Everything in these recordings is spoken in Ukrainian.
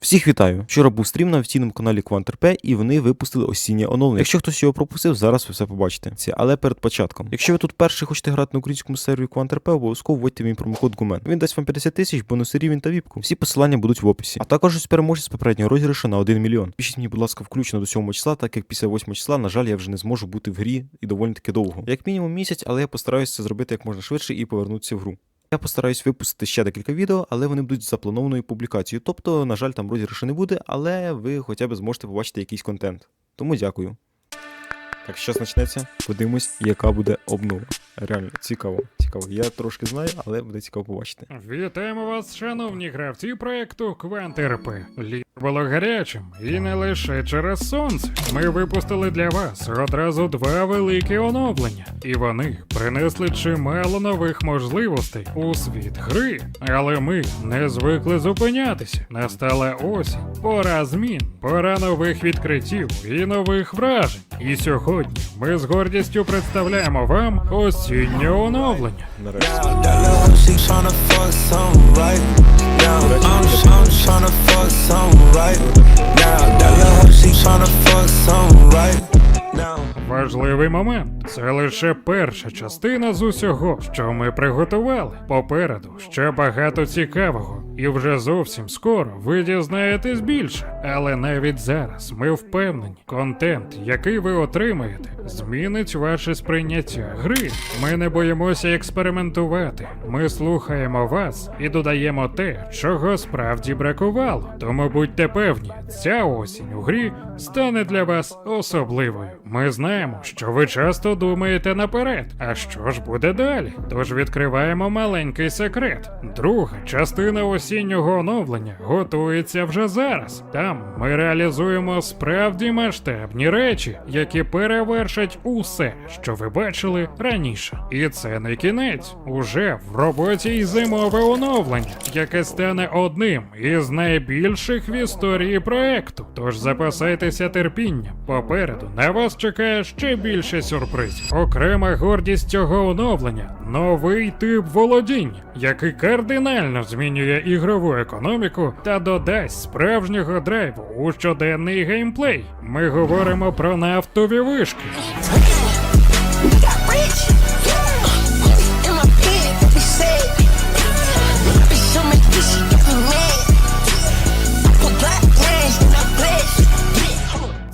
Всіх вітаю! Вчора був стрім на офіційному каналі QuantRP, і вони випустили осіннє оновлення. Якщо хтось його пропустив, зараз ви все побачите. Але перед початком. Якщо ви тут перший хочете грати на українському сервері QuantRP, обов'язково вводьте мій промокод GUMEN. Він дасть вам 50 тисяч, бонуси рівень та віпку. Всі посилання будуть в описі. А також ось переможець попереднього розіграшу на 1 мільйон. Пишіть мені, будь ласка, включно до 7 числа, так як після 8 числа, на жаль, я вже не зможу бути в грі і доволі таки довго. Як мінімум місяць, але я постараюся це зробити як можна швидше і повернутися в гру. Я постараюсь випустити ще декілька відео, але вони будуть запланованою публікацією. Тобто, на жаль, там розіграшу не буде, але ви хоча б зможете побачити якийсь контент. Тому дякую. Так, що почнеться? Подивимось, яка буде обнова. Реально, цікаво, цікаво. Я трошки знаю, але буде цікаво побачити. Вітаємо вас, шановні гравці проекту КвантРП. Було гарячим, і не лише через сонце. Ми випустили для вас одразу два великі оновлення, і вони принесли чимало нових можливостей у світ гри. Але ми не звикли зупинятися. Настала осінь, пора змін, пора нових відкриттів і нових вражень. І сьогодні ми з гордістю представляємо вам осіннє оновлення. Нарешті. Важливий момент. Це лише перша частина з усього, що ми приготували. Попереду ще багато цікавого, і вже зовсім скоро ви дізнаєтесь більше. Але навіть зараз ми впевнені, контент, який ви отримаєте, змінить ваше сприйняття гри. Ми не боїмося експериментувати. Ми слухаємо вас і додаємо те, чого справді бракувало. Тому будьте певні, ця осінь у грі стане для вас особливою. Ми знаємо, що ви часто думаєте наперед. А що ж буде далі? Тож відкриваємо маленький секрет. Друга частина осіннього оновлення готується вже зараз. Там ми реалізуємо справді масштабні речі, які перевершать усе, що ви бачили раніше. І це не кінець. Уже в роботі й зимове оновлення, яке стане одним із найбільших в історії проекту. Тож запасайтеся терпінням. Попереду на вас чекає ще більше сюрпризів. Окрема гордість цього оновлення новий тип володіння, який кардинально змінює ігрову економіку та додасть справжнього драйву у щоденний геймплей. Ми говоримо про нафтові вишки.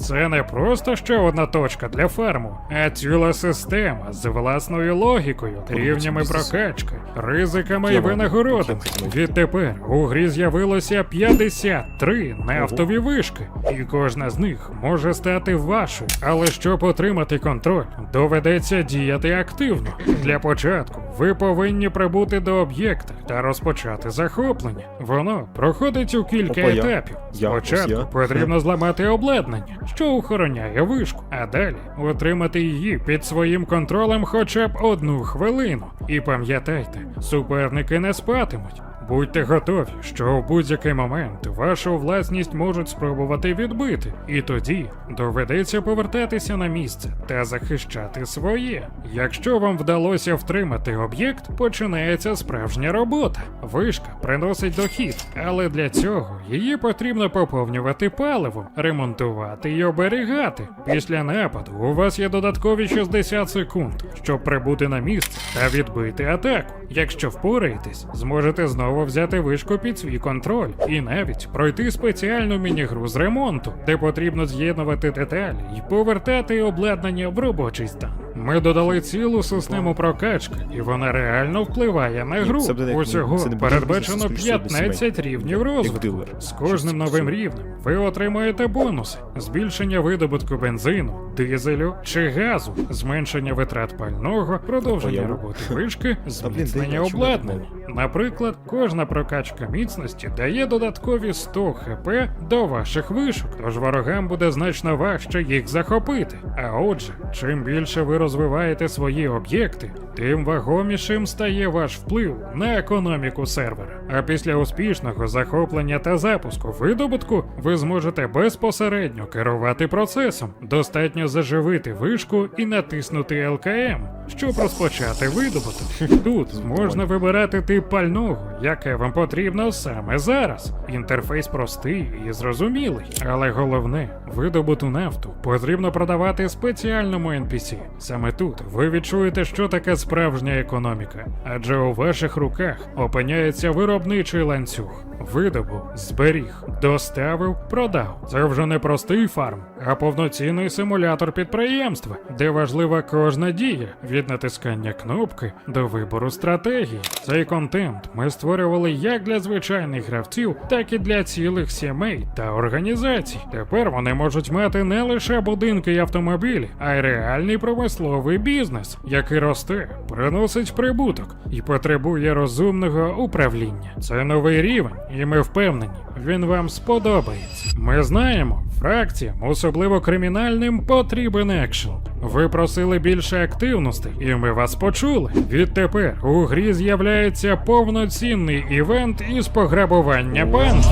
Це не просто ще одна точка для ферму, а ціла система з власною логікою, рівнями прокачки, ризиками і винагородами. Відтепер у грі з'явилося 53 нафтові вишки, і кожна з них може стати вашою. Але щоб отримати контроль, доведеться діяти активно. Для початку ви повинні прибути до об'єкта та розпочати захоплення. Воно проходить у кілька Опа, я. етапів. Я, ось Спочатку я. потрібно зламати обладнання, що охороняє вишку, а далі утримати її під своїм контролем хоча б одну хвилину. І пам'ятайте, суперники не спатимуть. Будьте готові, що в будь-який момент вашу власність можуть спробувати відбити, і тоді доведеться повертатися на місце та захищати своє. Якщо вам вдалося втримати об'єкт, починається справжня робота. Вишка приносить дохід, але для цього її потрібно поповнювати паливом, ремонтувати і оберігати. Після нападу у вас є додаткові 60 секунд, щоб прибути на місце та відбити атаку. Якщо впораєтесь, зможете знову взяти вишку під свій контроль і навіть пройти спеціальну міні-гру з ремонту, де потрібно з'єднувати деталі і повертати обладнання в робочий стан. Ми додали цілу систему прокачки, і вона реально впливає на гру. Усього передбачено бізнес, це скоріше 15 рівнів розвитку. З кожним новим рівнем ви отримуєте бонуси: збільшення видобутку бензину, дизелю чи газу, зменшення витрат пального, продовження роботи вишки, зміцнення обладнання. Наприклад, кожна прокачка міцності дає додаткові 100 хп до ваших вишок, тож ворогам буде значно важче їх захопити. А отже, чим більше ви розвиваєте свої об'єкти, тим вагомішим стає ваш вплив на економіку сервера. А після успішного захоплення та запуску видобутку ви зможете безпосередньо керувати процесом. Достатньо заживити вишку і натиснути ЛКМ, щоб розпочати видобуток. Тут можна вибирати тип пального, яке вам потрібно саме зараз. Інтерфейс простий і зрозумілий, але головне, видобуту нафту потрібно продавати спеціальному NPC. Саме тут ви відчуєте, що таке справжня економіка, адже у ваших руках опиняється виробничий ланцюг. Видобув, зберіг, доставив, продав. Це вже не простий фарм, а повноцінний симулятор підприємства, де важлива кожна дія від натискання кнопки до вибору стратегії. Цей контент ми створювали як для звичайних гравців, так і для цілих сімей та організацій. Тепер вони можуть мати не лише будинки і автомобілі, а й реальний промисловий бізнес, який росте, приносить прибуток і потребує розумного управління. Це новий рівень, і ми впевнені, він вам сподобається. Ми знаємо, фракціям, особливо кримінальним, потрібен екшен. Ви просили більше активностей, і ми вас почули. Відтепер у грі з'являється повноцінний івент із пограбування банків.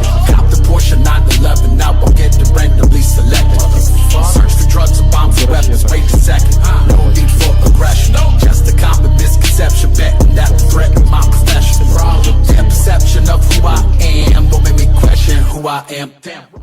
Or weapons, wait a second. No need for aggression, just a common misconception. Betting that the threat of my profession. Their perception of who I am don't make me question who I am.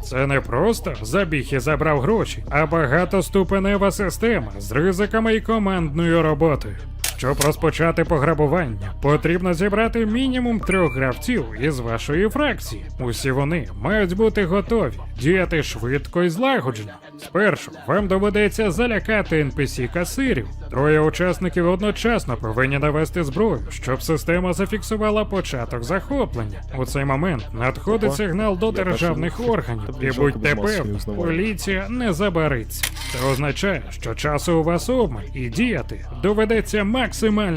Це не просто забіг і забрав гроші, а багатоступенева система з ризиками і командною роботою. Щоб розпочати пограбування, потрібно зібрати мінімум трьох гравців із вашої фракції. Усі вони мають бути готові, діяти швидко і злагоджено. Спершу вам доведеться залякати NPC касирів. Троє учасників одночасно повинні навести зброю, щоб система зафіксувала початок захоплення. У цей момент надходить сигнал до державних органів, Тобто і будьте певні, поліція не забариться. Це означає, що часу у вас обмаль, і діяти доведеться максимально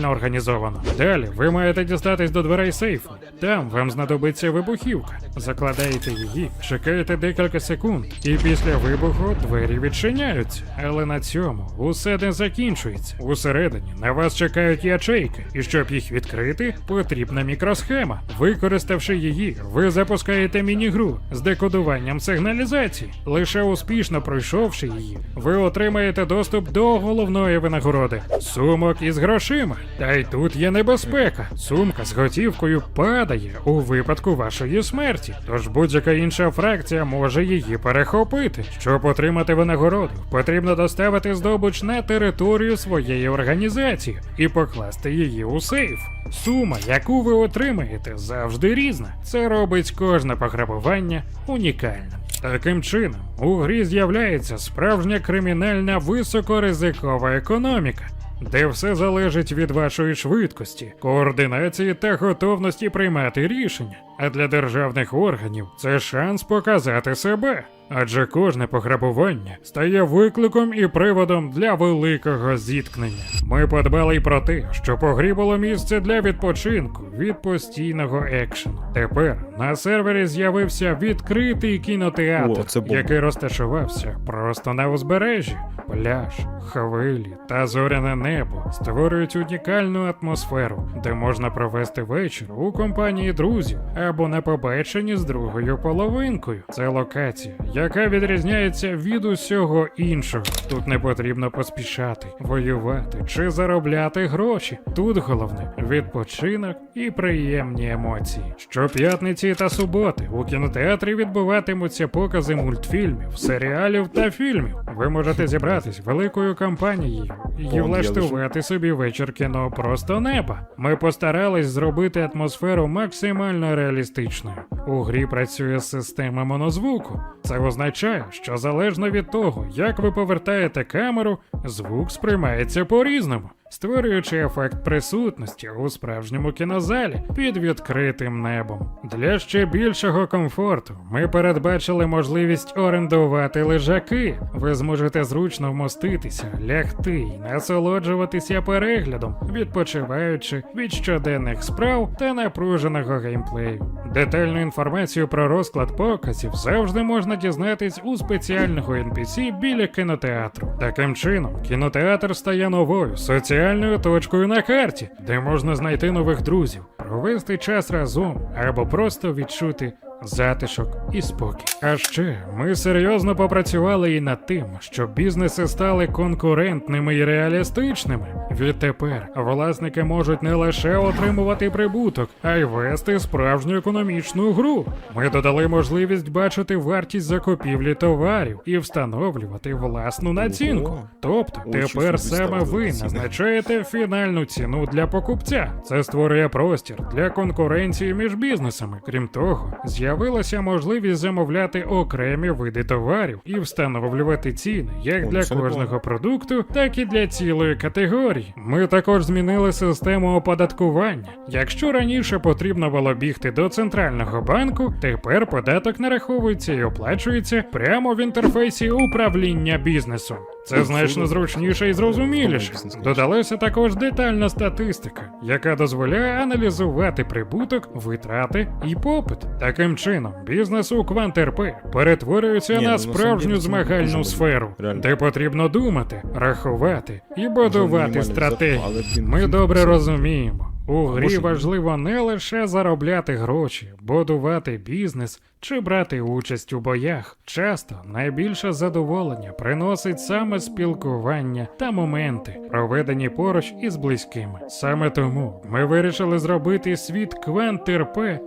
організовано. Далі ви маєте дістатись до дверей сейфу. Там вам знадобиться вибухівка. Закладаєте її, чекаєте декілька секунд, і після вибуху двері відчиняються. Але на цьому усе не закінчується. Усередині на вас чекають ячейки, і щоб їх відкрити, потрібна мікросхема. Використавши її, ви запускаєте міні-гру з декодуванням сигналізації. Лише успішно пройшовши її, ви отримаєте доступ до головної винагороди сумок із грошима. Та й тут є небезпека. Сумка з готівкою падає у випадку вашої смерті. Тож будь-яка інша фракція може її перехопити. Щоб отримати винагороду, потрібно доставити здобуч на територію своєї організації і покласти її у сейф. Сума, яку ви отримаєте, завжди різна. Це робить кожне пограбування унікальним. Таким чином, у грі з'являється справжня кримінальна високоризикова економіка, де все залежить від вашої швидкості, координації та готовності приймати рішення. А для державних органів це шанс показати себе. Адже кожне пограбування стає викликом і приводом для великого зіткнення. Ми подбали й про те, що по грі було місце для відпочинку від постійного екшену. Тепер на сервері з'явився відкритий кінотеатр, О, це який розташувався просто на узбережжі. Пляж, хвилі та зоряне небо створюють унікальну атмосферу, де можна провести вечір у компанії друзів або на побаченні з другою половинкою. Це локація, яка відрізняється від усього іншого. Тут не потрібно поспішати, воювати чи заробляти гроші. Тут головне відпочинок і приємні емоції. Щоп'ятниці та суботи у кінотеатрі відбуватимуться покази мультфільмів, серіалів та фільмів. Ви можете зібратись великою компанією і влаштувати собі вечір кіно просто неба. Ми постарались зробити атмосферу максимально реалістичною. У грі працює система монозвуку. Це означає, що залежно від того, як ви повертаєте камеру, звук сприймається по-різному. Створюючи ефект присутності у справжньому кінозалі під відкритим небом. Для ще більшого комфорту ми передбачили можливість орендувати лежаки. Ви зможете зручно вмоститися, лягти й насолоджуватися переглядом, відпочиваючи від щоденних справ та напруженого геймплею. Детальну інформацію про розклад показів завжди можна дізнатись у спеціального NPC біля кінотеатру. Таким чином, кінотеатр стає новою соціальною точкою на карті, де можна знайти нових друзів, провести час разом або просто відчути затишок і спокій. А ще ми серйозно попрацювали і над тим, щоб бізнеси стали конкурентними і реалістичними. Відтепер власники можуть не лише отримувати прибуток, а й вести справжню економічну гру. Ми додали можливість бачити вартість закупівлі товарів і встановлювати власну націнку. Тобто тепер саме ви назначаєте фінальну ціну для покупця. Це створює простір для конкуренції між бізнесами. Крім того, з'явилася можливість замовляти окремі види товарів і встановлювати ціни як для кожного продукту, так і для цілої категорії. Ми також змінили систему оподаткування. Якщо раніше потрібно було бігти до центрального банку, тепер податок нараховується і оплачується прямо в інтерфейсі управління бізнесом. Це значно зручніше і зрозуміліше. Додалася також детальна статистика, яка дозволяє аналізувати прибуток, витрати і попит. Таким чином, бізнес у КвантРП перетворюється ну, на на справжню змагальну сферу, де потрібно думати, рахувати і будувати стратегії. Ми добре розуміємо. У грі важливо не лише заробляти гроші, будувати бізнес чи брати участь у боях. Часто найбільше задоволення приносить саме спілкування та моменти, проведені поруч із близькими. Саме тому ми вирішили зробити світ Квант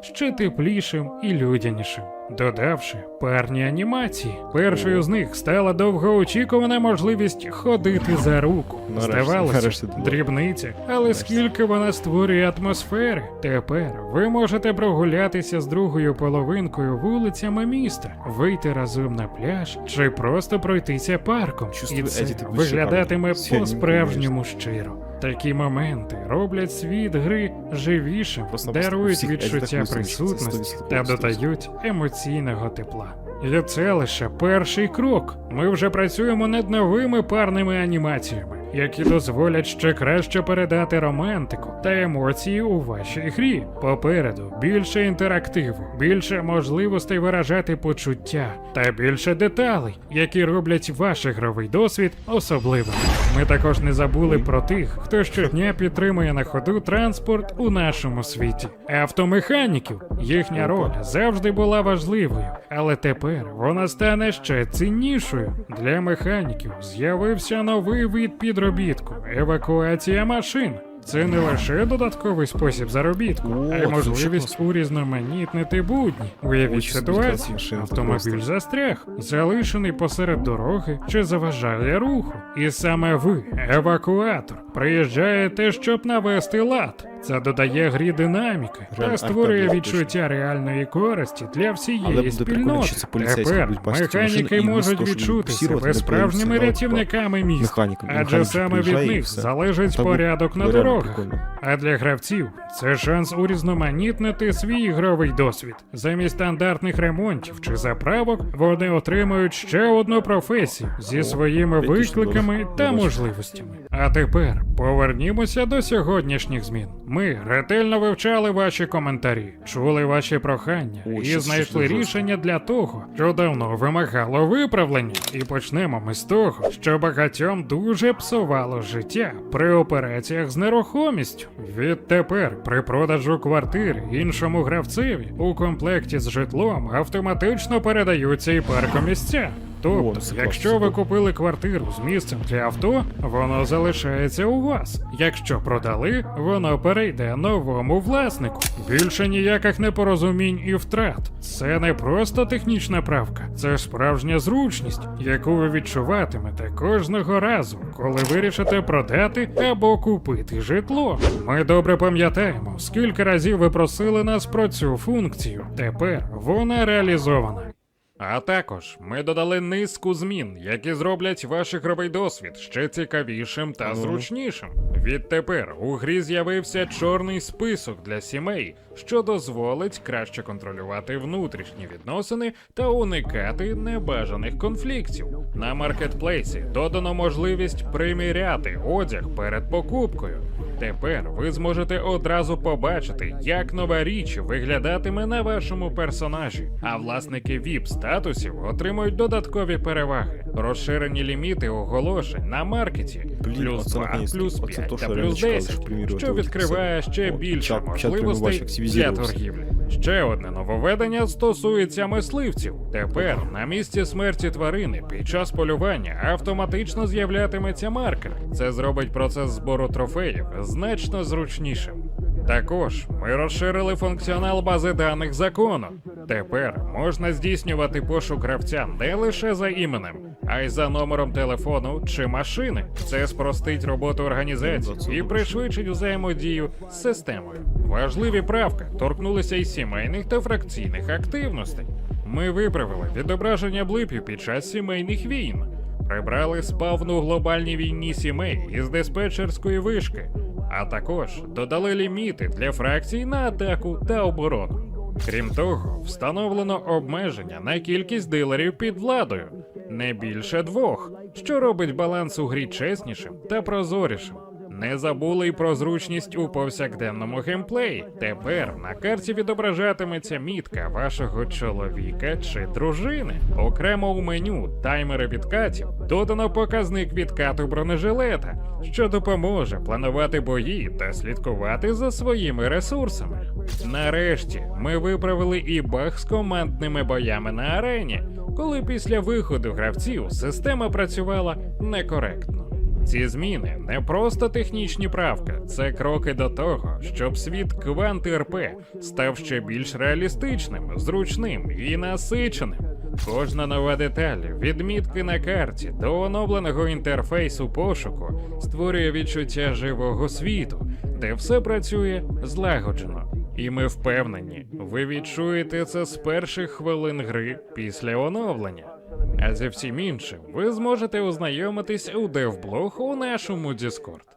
ще теплішим і людянішим. Додавши парні анімації, першою з них стала довгоочікувана можливість ходити за руку. Здавалося, дрібниця, але скільки вона створює атмосфери. Тепер ви можете прогулятися з другою половинкою вулицями міста, вийти разом на пляж чи просто пройтися парком. Чувствую, І це Еді, ти виглядатиме по-справжньому щиро. Такі моменти роблять світ гри живішим, Просто дарують всіх відчуття присутності та додають емоційного тепла. І це лише перший крок. Ми вже працюємо над новими парними анімаціями, які дозволять ще краще передати романтику та емоції у вашій грі. Попереду більше інтерактиву, більше можливостей виражати почуття та більше деталей, які роблять ваш ігровий досвід особливим. Ми також не забули про тих, хто щодня підтримує на ходу транспорт у нашому світі. Автомеханіків їхня роль завжди була важливою, але тепер вона стане ще ціннішою. Для механіків з'явився новий вид підробітку евакуація машин. Це не лише додатковий спосіб заробітку, О, а й можливість урізноманітнити будні. Уявіть Очень ситуацію, автомобіль застряг, залишений посеред дороги чи заважає руху. І саме ви, евакуатор, приїжджаєте, щоб навести лад. Це додає грі динаміки та створює відчуття реальної користі для всієї спільноти. Тепер механіки можуть відчути себе справжніми рятівниками міста, адже саме від них залежить порядок на дорогах. А для гравців це шанс урізноманітнити свій ігровий досвід. Замість стандартних ремонтів чи заправок вони отримують ще одну професію зі своїми викликами та можливостями. А тепер повернімося до сьогоднішніх змін. Ми ретельно вивчали ваші коментарі, чули ваші прохання О, і знайшли рішення для того, що давно вимагало виправлення. І почнемо ми з того, що багатьом дуже псувало життя при операціях з нерухомістю. Відтепер при продажу квартири іншому гравцеві у комплекті з житлом автоматично передаються і паркомісця. Тобто, якщо ви купили квартиру з місцем для авто, воно залишається у вас. Якщо продали, воно перейде новому власнику. Більше ніяких непорозумінь і втрат. Це не просто технічна правка, це справжня зручність, яку ви відчуватимете кожного разу, коли вирішите продати або купити житло. Ми добре пам'ятаємо, скільки разів ви просили нас про цю функцію. Тепер вона реалізована. А також ми додали низку змін, які зроблять ваш ігровий досвід ще цікавішим та зручнішим. Відтепер у грі з'явився чорний список для сімей, що дозволить краще контролювати внутрішні відносини та уникати небажаних конфліктів. На маркетплейсі додано можливість приміряти одяг перед покупкою. Тепер ви зможете одразу побачити, як нова річ виглядатиме на вашому персонажі. А власники vip статусів отримують додаткові переваги, розширені ліміти оголошень на маркеті, плюс оце 2, плюс Оце 5 та плюс чекав, 10, що відкриває ще більше можливостей для торгівлі. Ще одне нововведення стосується мисливців. Тепер на місці смерті тварини під час полювання автоматично з'являтиметься маркер. Це зробить процес збору трофеїв значно зручнішим. Також ми розширили функціонал бази даних закону. Тепер можна здійснювати пошук гравця не лише за іменем, а й за номером телефону чи машини. Це спростить роботу організації і пришвидшить взаємодію з системою. Важливі правки торкнулися й сімейних та фракційних активностей. Ми виправили відображення блипів під час сімейних війн, прибрали спавну глобальній війні сімей із диспетчерської вишки, а також додали ліміти для фракцій на атаку та оборону. Крім того, встановлено обмеження на кількість дилерів під владою не більше двох, що робить баланс у грі чеснішим та прозорішим. Не забули й про зручність у повсякденному геймплеї. Тепер на карті відображатиметься мітка вашого чоловіка чи дружини. Окремо у меню таймери відкатів додано показник відкату бронежилета, що допоможе планувати бої та слідкувати за своїми ресурсами. Нарешті ми виправили і баг з командними боями на арені, коли після виходу гравців система працювала некоректно. Ці зміни не просто технічні правки, це кроки до того, щоб світ кванти РП став ще більш реалістичним, зручним і насиченим. Кожна нова деталь, відмітки на карті до оновленого інтерфейсу пошуку створює відчуття живого світу, де все працює злагоджено. І ми впевнені, ви відчуєте це з перших хвилин гри після оновлення. А зі всім іншим ви зможете ознайомитись у девблог у нашому Discord.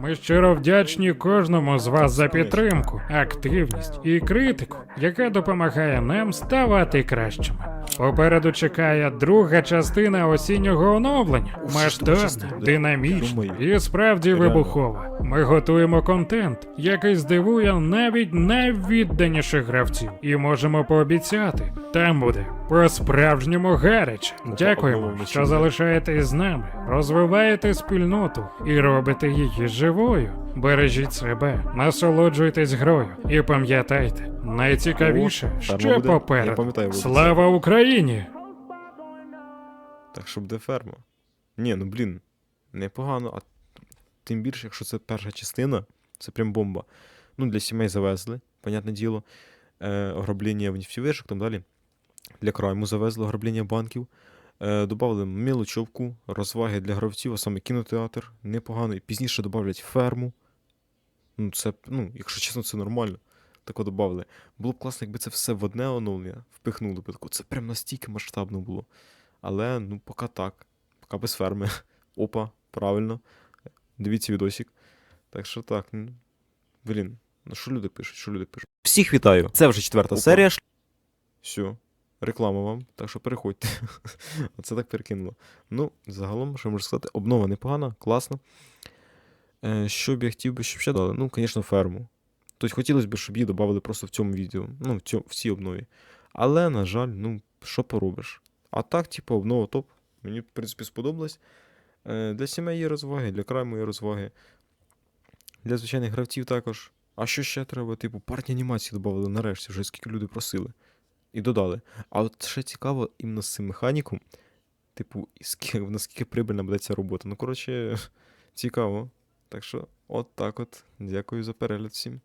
Ми щиро вдячні кожному з вас за підтримку, активність і критику, яка допомагає нам ставати кращими. Попереду чекає друга частина осіннього оновлення. Масштабна, динамічна і справді вибухова. Ми готуємо контент, який здивує навіть найвідданіших гравців, і можемо пообіцяти, там буде по-справжньому гаряче. Дякуємо, що залишаєтесь з нами, розвиваєте спільноту і робите її живою. Бережіть себе, насолоджуйтесь грою і пам'ятайте, найцікавіше О, ферма ще буде. Я попереду. пам'ятаю, буде. Слава Україні! Так що буде ферма. Ні, ну блін, непогано, а тим більше, якщо це перша частина, це прям бомба. Ну, для сімей завезли, понятне діло. Е, ограблення в нефтьовишок, там далі. Для крайму завезли ограблення банків. Е, добавили мілочовку, розваги для гравців, а саме кінотеатр, непогано. Пізніше додавлять ферму. Ну, це, ну, якщо чесно, це нормально. Тако додавали. Було б класно, якби це все в одне оновлення впихнули б тако. Це прям настільки масштабно було. Але ну поки так. Поки без ферми. Опа, правильно. Дивіться відосик. Так що так. Ну, блін, ну що люди пишуть? Що люди пишуть? Всіх вітаю! Це вже четверта Опа. серія. Все. Реклама вам, так що переходьте. Оце так перекинуло. Ну, загалом, що можу сказати, обнова непогана, класна. Е, що б я хотів би, щоб ще дали? Ну, звісно, ферму. Тобто хотілося б, щоб її додали просто в цьому відео, ну, в, цьому, в цій обнові. Але, на жаль, ну, що поробиш? А так, типу, обнова топ. Мені, в принципі, сподобалось. Е, для сімей є розваги, для крайму є розваги. Для звичайних гравців також. А що ще треба? Типу, партні анімації додали нарешті, вже скільки люди просили. І додали. А от ще цікаво іменно з цим механіком. Типу, наскільки прибильна буде ця робота. Ну, коротше, цікаво. Так що, от так от. Дякую за перегляд всім.